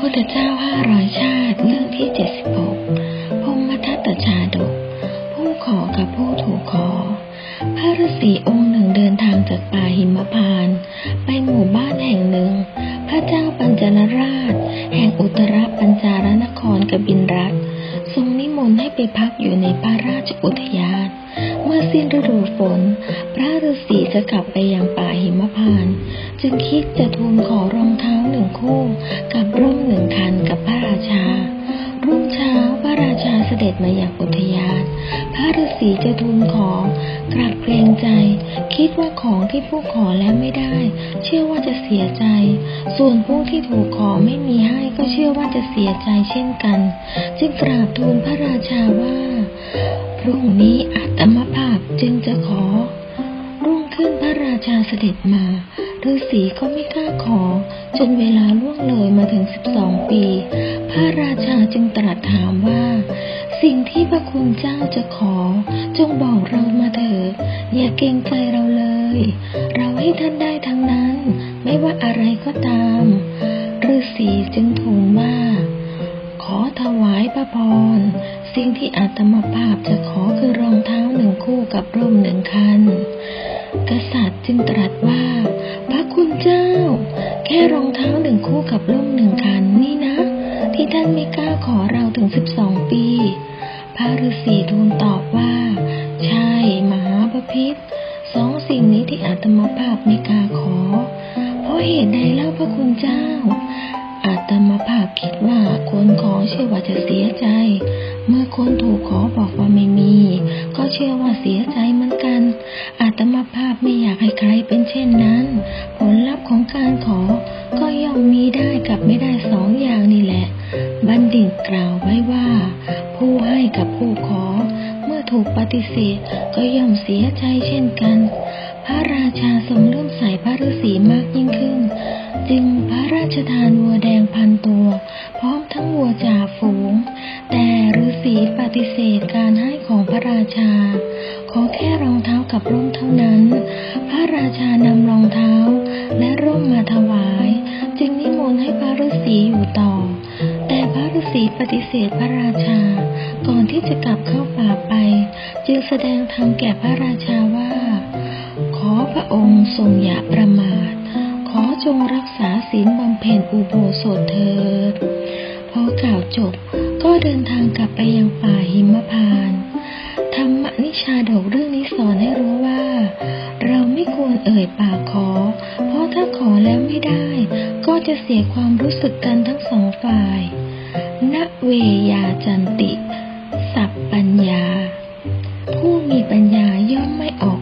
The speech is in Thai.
พุทธเจ้าห้าร้อยชาติเรื่องที่เจ็ดสิบหกพงมทัตตชาดก ผู้ขอกับผู้ถูกขอ พระฤาษีองค์หนึ่งเดินทางจากป่าหิมพานต์ไปหมู่บ้านแห่งหนึ่ง พระเจ้าปัญจนราช แห่งอุตรปัญจารนครกบินรัฐทรงนิมนต์ให้ไปพักอยู่ในพระราชอุทยาน เมื่อสิ้นฤดูฝน พระฤาษีจะกลับไปยังป่าหิมพานต์จึงคิดจะทูลขอรองเท้าหนึ่งคู่กับ มาอย่างอุทยาน พระฤาษีจะทูลขอกราบเกรงใจ คิดว่าของที่ผู้ขอแล้วไม่ได้ เชื่อว่าจะเสียใจ ส่วนผู้ที่ถูกขอไม่มีให้ก็เชื่อว่าจะเสียใจเช่นกัน จึงกราบทูลพระราชาว่าพรุ่งนี้อาตมภาพจึงจะขอ รุ่งขึ้นพระราชาเสด็จมาฤาษีก็ไม่กล้าขอ จนเวลาล่วงเลยมาถึงสิบสองปี พระราชาจึงตรัสถามว่า สิ่งที่พระคุณเจ้าจะขอ จงบอกเรามาเถิดอย่าเกรงใจเราเลย เราให้ท่านได้ทั้งนั้น ไม่ว่าอะไรก็ตามฤาษีจึงทูลว่า ขอถวายพระพร สิ่งที่อาตมาภาพจะขอคือรองเท้าหนึ่งคู่กับร่มหนึ่งคัน กษัตริย์จึงตรัสว่า พระคุณเจ้า แค่รองเท้าหนึ่งคู่กับร่มหนึ่งคันนี่นะ ที่ท่านไม่กล้าขอเราถึงสิบสองปี พระฤาษีทูลตอบว่า ใช่ มหาบพิษสองสิ่งนี้ที่อาตมาภาพไม่กล้าขอ เพราะเหตุใดเล่าพระคุณเจ้า อาตมาภาพคิดว่าคนขอเชื่อว่าจะเสียใจ เมื่อคนถูกขอบอกว่าไม่มี ก็เชื่อว่าเสียใจเหมือนกัน อาตมาภาพไม่อยากให้ใครเป็นเช่นนั้น ผลลัพธ์ของการขอ ก็ย่อมมีได้กับไม่ได้สองอย่างนี่แหละ บัณฑิตกล่าวไว้ว่า ผู้ให้กับผู้ขอ เมื่อถูกปฏิเสธก็ย่อมเสียใจเช่นกัน พระราชาทรงเลื่อมใสพระฤาษีมากยิ่งขึ้น จึงพระราชทานวัวแดงพันตัว พร้อมทั้งวัวจ่าฝูง แต่ฤาษีปฏิเสธการให้ของพระราชา ขอแค่รองเท้ากับร่มเท่านั้น พระราชานำรองเท้าและร่มมาถวาย จึงนิมนต์ให้พระฤาษีอยู่ต่อ ษีปฏิเสธพระราชา ก่อนที่จะกลับเข้าป่าไป จึงแสดงธรรมแก่พระราชาว่า ขอพระองค์ทรงอย่าประมาท ขอจงรักษาศีลบำเพ็ญอุโบสถเถิด พอกล่าวจบก็เดินทางกลับไปยังป่าหิมพานธรรมนิชาดกเรื่องนี้สอนให้รู้ว่า เราไม่ควรเอ่ยปากขอ เพราะถ้าขอแล้วไม่ได้ ก็จะเสียความรู้สึกกันทั้งสองฝ่าย นเวยาจันติ สัพปัญญา ผู้มีปัญญาย่อมไม่ออก